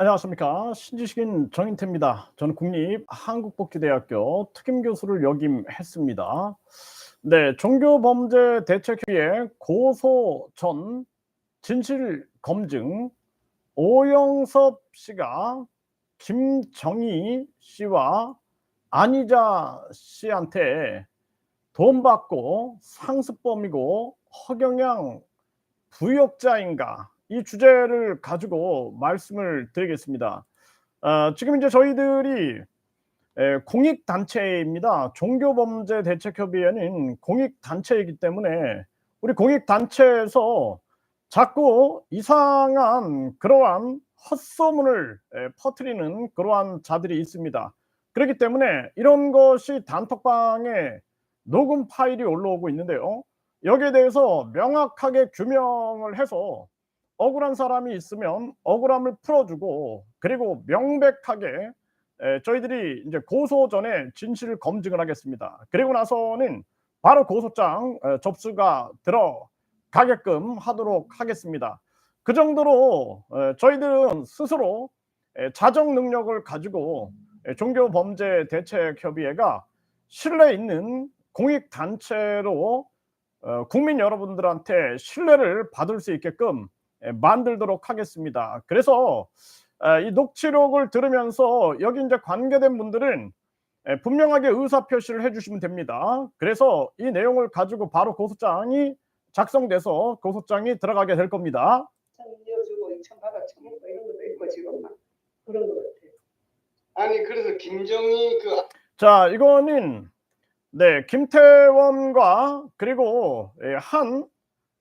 안녕하십니까 신지식인 정인태입니다. 저는 국립한국복지대학교 특임교수를 역임했습니다. 네, 종교범죄대책위의 고소 전 진실 검증 오영섭 씨가 김정희 씨와 안희자 씨한테 돈 받고 상습범이고 허경영 부역자인가 이 주제를 가지고 말씀을 드리겠습니다. 어, 지금 이제 저희들이 에, 공익 단체입니다. 종교범죄대책협의회는 공익 단체이기 때문에 우리 공익 단체에서 자꾸 이상한 그러한 헛소문을 에, 퍼뜨리는 그러한 자들이 있습니다. 그렇기 때문에 이런 것이 단톡방에 녹음 파일이 올라오고 있는데요. 여기에 대해서 명확하게 규명을 해서 억울한 사람이 있으면 억울함을 풀어주고 그리고 명백하게 에, 저희들이 이제 고소 전에 진실을 검증을 하겠습니다. 그리고 나서는 바로 고소장 에, 접수가 들어가게끔 하도록 하겠습니다. 그 정도로 에, 저희들은 스스로 에, 자정 능력을 가지고 에, 종교범죄대책협의회가 신뢰 있는 공익 단체로 어, 국민 여러분들한테 신뢰를 받을 수 있게끔 에, 만들도록 하겠습니다. 그래서 에, 이 녹취록을 들으면서 여기 이제 관계된 분들은 에, 분명하게 의사 표시를 해주시면 됩니다. 그래서 이 내용을 가지고 바로 고소장이 작성돼서 고소장이 들어가게 될 겁니다. 참 이어주고 천박아 처먹고 이런 것도 있고 지금 막 그런 것 같아요. 아니 그래서 김정희 그 자, 이거는 네 김태원과 그리고 예, 한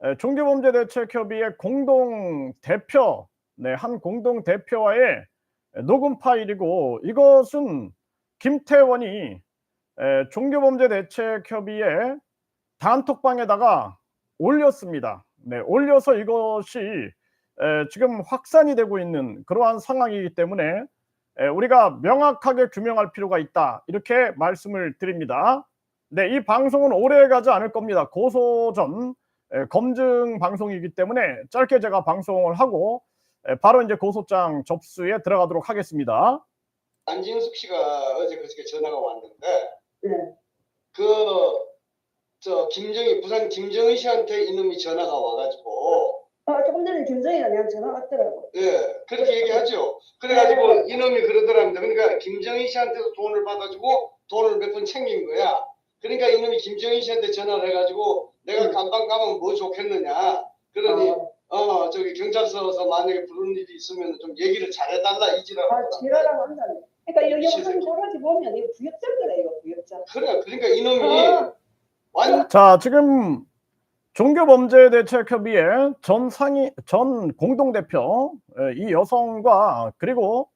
에, 종교범죄대책협의회 공동 대표, 네, 한 공동 대표와의 녹음 파일이고 이것은 김태원이 에, 종교범죄대책협의회 단톡방에다가 올렸습니다. 네, 올려서 이것이 에, 지금 확산이 되고 있는 그러한 상황이기 때문에 에, 우리가 명확하게 규명할 필요가 있다 이렇게 말씀을 드립니다. 네, 이 방송은 오래 가지 않을 겁니다. 고소 전 에, 검증 방송이기 때문에 짧게 제가 방송을 하고 에, 바로 이제 고소장 접수에 들어가도록 하겠습니다. 안진숙 씨가 어제 그저께 전화가 왔는데 네. 그저 김정희 부산 김정희 씨한테 이놈이 전화가 와가지고 아, 조금 전에 김정희가 내가 전화 왔더라고. 예 그렇게 얘기하죠. 그래가지고 이놈이 그러더랍니다. 그러니까 김정희 씨한테도 돈을 받아주고 돈을 몇 번 챙긴 거야. 그러니까 이놈이 김정희 씨한테 전화를 해가지고 내가 음. 감방 가면 뭐 좋겠느냐. 그러니 아, 어 저기 경찰서에서 만약에 부르는 일이 있으면 좀 얘기를 잘해달라 이지라고. 아 지랄하고 한다네. 그러니까 여기. 한 도라지 보면 이거 부역자거래 이거 부역자. 그래 그러니까 이놈이 아, 완 자, 지금 종교범죄대책협의회 전 상위 전 공동대표 에, 이 여성과 그리고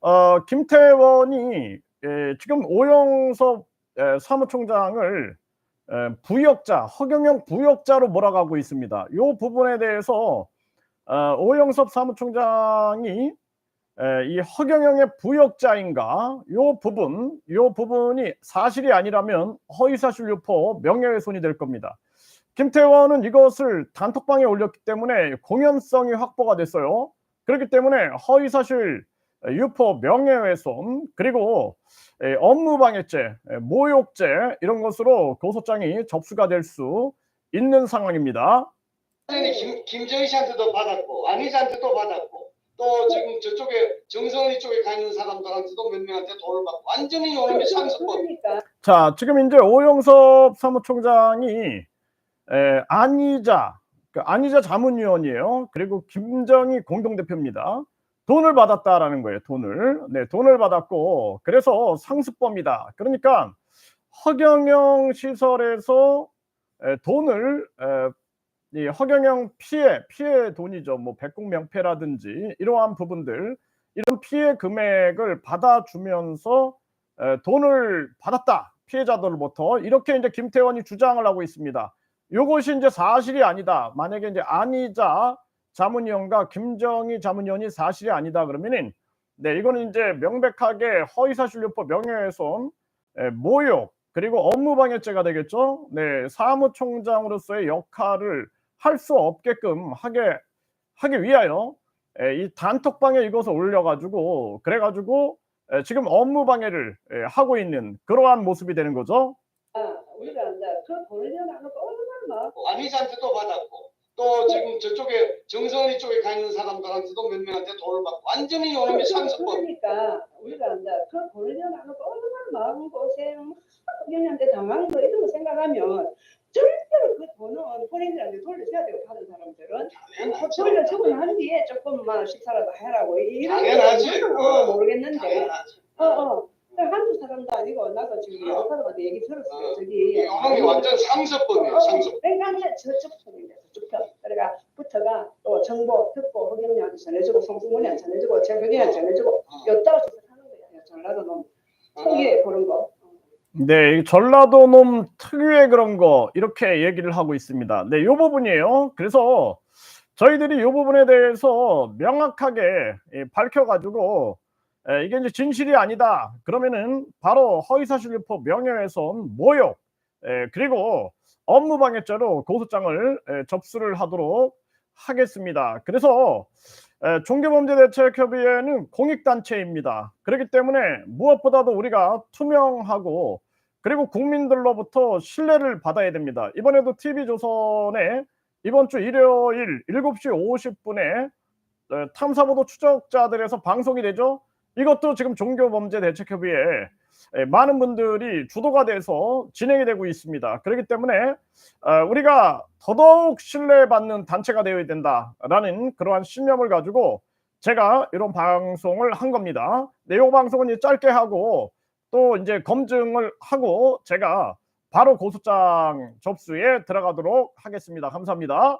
어, 김태원이 에, 지금 오영섭 에, 사무총장을 에, 부역자 허경영 부역자로 몰아가고 있습니다. 이 부분에 대해서 어, 오영섭 사무총장이 에, 이 허경영의 부역자인가 이 부분 이 부분이 사실이 아니라면 허위사실 유포 명예훼손이 될 겁니다. 김태원은 이것을 단톡방에 올렸기 때문에 공연성이 확보가 됐어요. 그렇기 때문에 허위사실 유포 명예훼손 그리고 에, 업무방해죄, 에, 모욕죄 이런 것으로 고소장이 접수가 될 수 있는 상황입니다. 김, 김정희 씨한테도 받았고 안희자한테도 받았고 또 지금 저쪽에 정선희 쪽에 가 있는 사람들한테도 몇 명한테 돈을 받고 완전히 요놈이 상습범 그러니까 자, 지금 이제 오영섭 사무총장이 에, 안희자, 그 안희자 자문위원이에요. 그리고 김정희 공동대표입니다. 돈을 받았다라는 거예요. 돈을. 네, 돈을 받았고 그래서 상습범이다. 그러니까 허경영 시설에서 에, 돈을 에, 이 허경영 피해 피해 돈이죠. 뭐 백국 명패라든지 이러한 부분들 이런 피해 금액을 받아주면서 에, 돈을 받았다 피해자들로부터 이렇게 이제 김태원이 주장을 하고 있습니다. 이것이 이제 사실이 아니다. 만약에 이제 안희자 자문위원과 김정희 자문위원이 사실이 아니다 그러면은 네 이거는 이제 명백하게 허위사실유포 명예훼손 에, 모욕 그리고 업무방해죄가 되겠죠. 네 사무총장으로서의 역할을 할 수 없게끔 하게 하기 위하여 에, 이 단톡방에 이것을 올려가지고 그래가지고 에, 지금 업무 방해를 에, 하고 있는 그러한 모습이 되는 거죠. 아, 우리가 이제 그 보내려고 얼마나 막 안희자한테도 받았고 또 지금 저쪽에 정선이 쪽에 가 있는 사람들한테도 몇 명한테 돈을 받고 완전히 요놈이 상습법 그러니까 우리가 이제 그 보내려고 얼마나 마음 고생 그년한테 당하는 거 이런 거 생각하면 절대로 그 돈은 본인들한테 돌려줘야 되고 받은 사람들은. 당연하죠. 돌려주고 난 뒤에 조금만 식사라도 해라고 이런 당연하지. 거는 어, 모르겠는데. 당연하지. 어 어. 한두 사람도 아니고 나도 지금 여러 사람한테 얘기 들었어요 저기. 요놈이 완전 상습법이에요 상습 그러니까 저쪽 부터가 또 정보 듣고 허경영한테 전해주고 송승문이한테 전해주고 최근이한테 전해주고 엿다가 줘서 하는 거예요. 전라도 놈. 통계 그런 거. 네, 이 전라도 놈 특유의 그런 거 이렇게 얘기를 하고 있습니다. 네, 요 부분이에요. 그래서 저희들이 요 부분에 대해서 명확하게 예, 밝혀가지고 에, 이게 이제 진실이 아니다. 그러면은 바로 허위사실 유포 명예훼손 모욕 에, 그리고 업무방해죄로 고소장을 에, 접수를 하도록 하겠습니다. 그래서 에, 종교범죄대책협의회는 공익단체입니다. 그렇기 때문에 무엇보다도 우리가 투명하고 그리고 국민들로부터 신뢰를 받아야 됩니다. 이번에도 TV조선에 이번 주 일요일 7시 50분에 탐사보도 추적자들에서 방송이 되죠. 이것도 지금 종교범죄대책협의회 에, 많은 분들이 주도가 돼서 진행이 되고 있습니다. 그렇기 때문에 어, 우리가 더더욱 신뢰받는 단체가 되어야 된다라는 그러한 신념을 가지고 제가 이런 방송을 한 겁니다. 네, 이 방송은 짧게 하고 또 이제 검증을 하고 제가 바로 고소장 접수에 들어가도록 하겠습니다. 감사합니다.